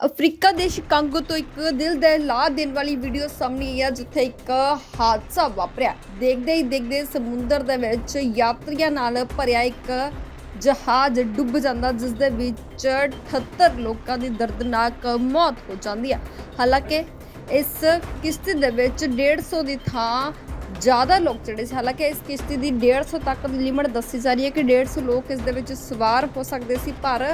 Africa ਦੇ Chicago ਤੋਂ ਇੱਕ ਦਿਲ ਦਹਿਲਾ ਦੇਣ ਵਾਲੀ ਵੀਡੀਓ ਸਾਹਮਣੇ ਆਈ ਹੈ ਜਿੱਥੇ ਇੱਕ ਹਾਦਸਾ ਵਾਪਰਿਆ। ਦੇਖਦੇ ਹੀ ਦੇਖਦੇ ਸਮੁੰਦਰ ਦੇ ਵਿੱਚ ਯਾਤਰੀਆਂ ਨਾਲ ਭਰਿਆ ਇੱਕ ਜਹਾਜ਼ ਡੁੱਬ ਜਾਂਦਾ ਜਿਸ ਦੇ ਵਿੱਚ 78 ਲੋਕਾਂ ਦੀ ਦਰਦਨਾਕ ਮੌਤ ਹੋ ਜਾਂਦੀ ਹੈ ਹਾਲਾਂਕਿ ਇਸ ਕਿਸ਼ਤੀ ਦੇ ਵਿੱਚ 150 ਦੀ ਥਾਂ ਜ਼ਿਆਦਾ ਲੋਕ ਚੜੇ ਸੀ। ਹਾਲਾਂਕਿ ਇਸ ਕਿਸ਼ਤੀ ਦੀ 150 ਤੱਕ ਦੀ ਲਿਮਟ ਦੱਸੀ ਜਾ ਰਹੀ ਹੈ ਕਿ 150 ਲੋਕ ਇਸ ਦੇ ਵਿੱਚ ਸਵਾਰ ਹੋ ਸਕਦੇ ਸੀ, ਪਰ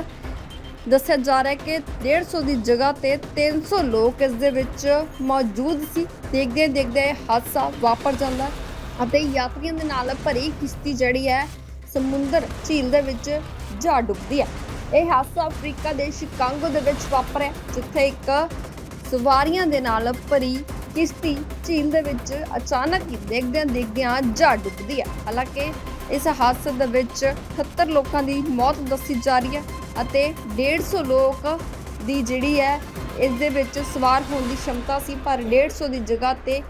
ਦੱਸਿਆ ਜਾ ਰਿਹਾ ਹੈ ਕਿ 150 ਦੀ ਜਗ੍ਹਾ ਤੇ 300 ਲੋਕ ਇਸ ਦੇ ਵਿੱਚ ਮੌਜੂਦ ਸੀ। ਦੇਖਦੇ ਦੇਖਦੇ ਇਹ ਹਾਦਸਾ ਵਾਪਰ ਜਾਂਦਾ ਅਤੇ ਯਾਤਰੀਆਂ ਦੇ ਨਾਲ ਭਰੀ ਕਿਸ਼ਤੀ ਜਿਹੜੀ ਹੈ, ਸਮੁੰਦਰ ਝੀਲ ਦੇ ਵਿੱਚ ਜਾ ਡੁੱਬਦੀ ਹੈ। ਇਹ ਹਾਦਸਾ ਅਫਰੀਕਾ ਦੇ ਸ਼ਿਕਾਗੋ ਦੇ ਵਿੱਚ ਵਾਪਰਿਆ ਜਿੱਥੇ ਇੱਕ ਸਵਾਰੀਆਂ ਦੇ ਨਾਲ ਭਰੀ ਕਿਸ਼ਤੀ ਝੀਲ ਦੇ ਵਿੱਚ ਅਚਾਨਕ ਹੀ ਦੇਖਦਿਆਂ ਦੇਖਦਿਆਂ ਜਾ ਡੁੱਬਦੀ ਹੈ। ਹਾਲਾਂਕਿ ਇਸ ਹਾਦਸੇ ਦੇ ਵਿੱਚ 78 ਲੋਕਾਂ ਦੀ ਮੌਤ ਦੱਸੀ ਜਾ ਰਹੀ ਹੈ। ਅਤੇ 150 ਲੋਕ ਦੀ ਜਿਹੜੀ ਹੈ, ਇਸ ਦੇ ਵਿੱਚ ਸਵਾਰ ਹੋਣ ਦੀ ਸ਼ਮਤਾ ਸੀ, ਪਰ 150 ਦੀ ਜਗ੍ਹਾ ਤੇ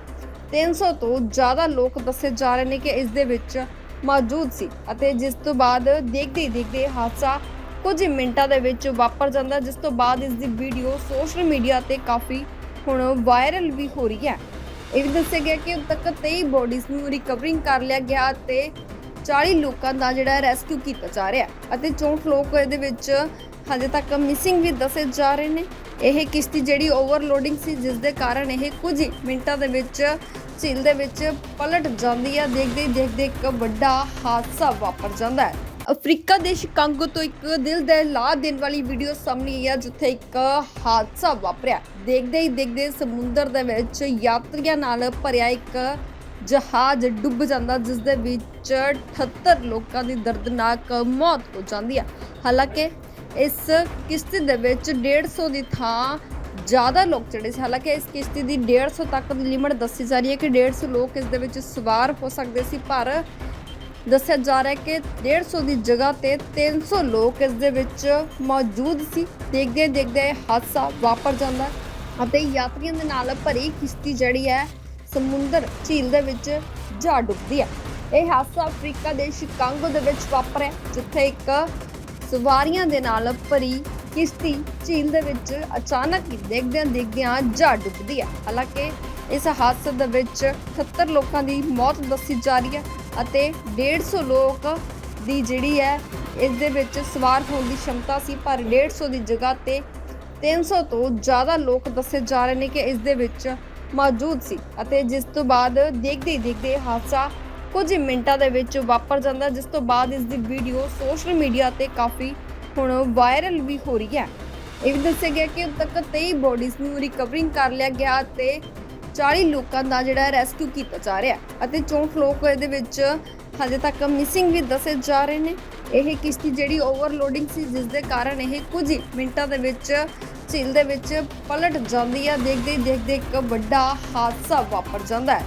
300 ਤੋਂ ਜ਼ਿਆਦਾ ਲੋਕ ਦੱਸੇ ਜਾ ਰਹੇ ਨੇ ਕਿ ਇਸ ਦੇ ਵਿੱਚ ਮੌਜੂਦ ਸੀ ਅਤੇ ਜਿਸ ਤੋਂ ਬਾਅਦ ਦੇਖਦੇ ਹੀ ਦੇਖਦੇ ਹਾਦਸਾ ਕੁਝ ਹੀ ਮਿੰਟਾਂ ਦੇ ਵਿੱਚ ਵਾਪਰ ਜਾਂਦਾ, ਜਿਸ ਤੋਂ ਬਾਅਦ ਇਸ ਦੀ ਵੀਡੀਓ ਸੋਸ਼ਲ ਮੀਡੀਆ ਤੇ ਕਾਫੀ ਹੁਣ ਵਾਇਰਲ ਵੀ ਹੋ ਰਹੀ ਹੈ। ਇਹ ਵੀ ਦੱਸਿਆ ਗਿਆ ਕਿ ਹੁਣ ਤੱਕ 23 ਬੋਡੀਜ਼ ਨੂੰ ਰਿਕਵਰਿੰਗ ਕਰ ਲਿਆ ਗਿਆ ਤੇ 40 ਲੋਕਾਂ ਦਾ ਜਿਹੜਾ ਰੈਸਕਿਊ ਕੀਤਾ ਜਾ ਰਿਹਾ ਅਤੇ 64 ਲੋਕ ਇਹਦੇ ਵਿੱਚ ਹਜੇ ਤੱਕ ਮਿਸਿੰਗ ਵੀ ਦੱਸੇ ਜਾ ਰਹੇ ਨੇ। ਇਹ ਕਿਸ਼ਤੀ ਜਿਹੜੀ ਓਵਰਲੋਡਿੰਗ ਸੀ ਜਿਸ ਦੇ ਕਾਰਨ ਇਹ ਕੁਝ ਮਿੰਟਾਂ ਦੇ ਵਿੱਚ ਝੀਲ ਦੇ ਵਿੱਚ ਪਲਟ ਜਾਂਦੀ ਹੈ। ਦੇਖਦੇ ਹੀ ਦੇਖਦੇ ਇੱਕ ਵੱਡਾ ਹਾਦਸਾ ਵਾਪਰ ਜਾਂਦਾ ਹੈ। ਅਫਰੀਕਾ ਦੇ ਸ਼ਿਕਾਗੋ ਤੋਂ ਇੱਕ ਦਿਲ ਦਹਿਲਾ ਦੇਣ ਵਾਲੀ ਵੀਡੀਓ ਸਾਹਮਣੇ ਆਈ ਹੈ, ਜਿੱਥੇ ਇੱਕ ਹਾਦਸਾ ਵਾਪਰਿਆ। ਦੇਖਦੇ ਹੀ ਦੇਖਦੇ ਸਮੁੰਦਰ ਦੇ ਵਿੱਚ ਯਾਤਰੀਆਂ ਨਾਲ ਭਰਿਆ ਇੱਕ ਜਹਾਜ਼ ਡੁੱਬ ਜਾਂਦਾ ਜਿਸ ਦੇ ਵਿੱਚ 78 ਲੋਕਾਂ ਦੀ ਦਰਦਨਾਕ ਮੌਤ ਹੋ ਜਾਂਦੀ ਹੈ ਹਾਲਾਂਕਿ ਇਸ ਕਿਸ਼ਤੀ ਦੇ ਵਿੱਚ 150 ਦੀ ਥਾਂ ਜ਼ਿਆਦਾ ਲੋਕ ਚੜੇ ਸੀ। ਹਾਲਾਂਕਿ ਇਸ ਕਿਸ਼ਤੀ ਦੀ 150 ਤੱਕ ਦੀ ਲਿਮਟ ਦੱਸੀ ਜਾ ਰਹੀ ਹੈ ਕਿ 150 ਲੋਕ ਇਸ ਦੇ ਵਿੱਚ ਸਵਾਰ ਹੋ ਸਕਦੇ ਸੀ, ਪਰ ਦੱਸਿਆ ਜਾ ਰਿਹਾ ਹੈ ਕਿ 150 ਦੀ ਜਗ੍ਹਾ ਤੇ 300 ਲੋਕ ਇਸ ਦੇ ਵਿੱਚ ਮੌਜੂਦ ਸੀ। ਦੇਖਦੇ ਦੇਖਦੇ ਇਹ ਹਾਦਸਾ ਵਾਪਰ ਜਾਂਦਾ ਅਤੇ ਯਾਤਰੀਆਂ ਦੇ ਨਾਲ ਭਰੀ ਕਿਸ਼ਤੀ ਜਿਹੜੀ ਹੈ ਸਮੁੰਦਰ ਝੀਲ ਦੇ ਵਿੱਚ ਜਾ ਡੁੱਬਦੀ ਹੈ। ਇਹ ਹਾਦਸਾ ਅਫਰੀਕਾ ਦੇ ਸ਼ਿਕਾਗੋ ਦੇ ਵਿੱਚ ਵਾਪਰਿਆ ਜਿੱਥੇ ਇੱਕ ਸਵਾਰੀਆਂ ਦੇ ਨਾਲ ਭਰੀ ਕਿਸ਼ਤੀ ਝੀਲ ਦੇ ਵਿੱਚ ਅਚਾਨਕ ਹੀ ਦੇਖਦਿਆਂ ਦੇਖਦਿਆਂ ਜਾ ਡੁੱਬਦੀ ਹੈ। ਹਾਲਾਂਕਿ ਇਸ ਹਾਦਸੇ ਦੇ ਵਿੱਚ 78 ਲੋਕਾਂ ਦੀ ਮੌਤ ਦੱਸੀ ਜਾ ਰਹੀ ਹੈ ਅਤੇ 150 ਲੋਕ ਦੀ ਜਿਹੜੀ ਹੈ, ਇਸ ਦੇ ਵਿੱਚ ਸਵਾਰ ਹੋਣ ਦੀ ਸ਼ਮਤਾ ਸੀ, ਪਰ 150 ਦੀ ਜਗ੍ਹਾ ਤੇ 300 ਤੋਂ ਜ਼ਿਆਦਾ ਲੋਕ ਦੱਸੇ ਜਾ ਰਹੇ ਨੇ ਕਿ ਇਸ ਦੇ ਵਿੱਚ ਮੌਜੂਦ ਸੀ ਅਤੇ ਜਿਸ ਤੋਂ ਬਾਅਦ ਦੇਖਦੇ ਹੀ ਦੇਖਦੇ ਹਾਦਸਾ ਕੁਝ ਹੀ ਮਿੰਟਾਂ ਦੇ ਵਿੱਚ ਵਾਪਰ ਜਾਂਦਾ, ਜਿਸ ਤੋਂ ਬਾਅਦ ਇਸ ਦੀ ਵੀਡੀਓ ਸੋਸ਼ਲ ਮੀਡੀਆ ਤੇ ਕਾਫੀ ਹੁਣ ਵਾਇਰਲ ਵੀ ਹੋ ਰਹੀ ਹੈ। ਇਹ ਵੀ ਦੱਸਿਆ ਗਿਆ ਕਿ ਹੁਣ ਤੱਕ 23 ਬੋਡੀਜ਼ ਨੂੰ ਰਿਕਵਰਿੰਗ ਕਰ ਲਿਆ ਗਿਆ ਤੇ 40 ਲੋਕਾਂ ਦਾ ਜਿਹੜਾ ਰੈਸਕਿਊ ਕੀਤਾ ਜਾ ਰਿਹਾ ਅਤੇ 64 ਲੋਕ ਇਹਦੇ ਵਿੱਚ ਹਜੇ ਤੱਕ ਮਿਸਿੰਗ ਵੀ ਦੱਸੇ ਜਾ ਰਹੇ ਨੇ। ਇਹ ਕਿਸ਼ਤੀ ਜਿਹੜੀ ਓਵਰਲੋਡਿੰਗ ਸੀ ਜਿਸ ਦੇ ਕਾਰਨ ਇਹ ਕੁਝ ਮਿੰਟਾਂ ਦੇ ਵਿੱਚ ਝੀਲ ਦੇ ਵਿੱਚ ਪਲਟ ਜਾਂਦੀ ਹੈ। ਦੇਖਦੇ ਹੀ ਦੇਖਦੇ ਇੱਕ ਵੱਡਾ ਹਾਦਸਾ ਵਾਪਰ ਜਾਂਦਾ ਹੈ।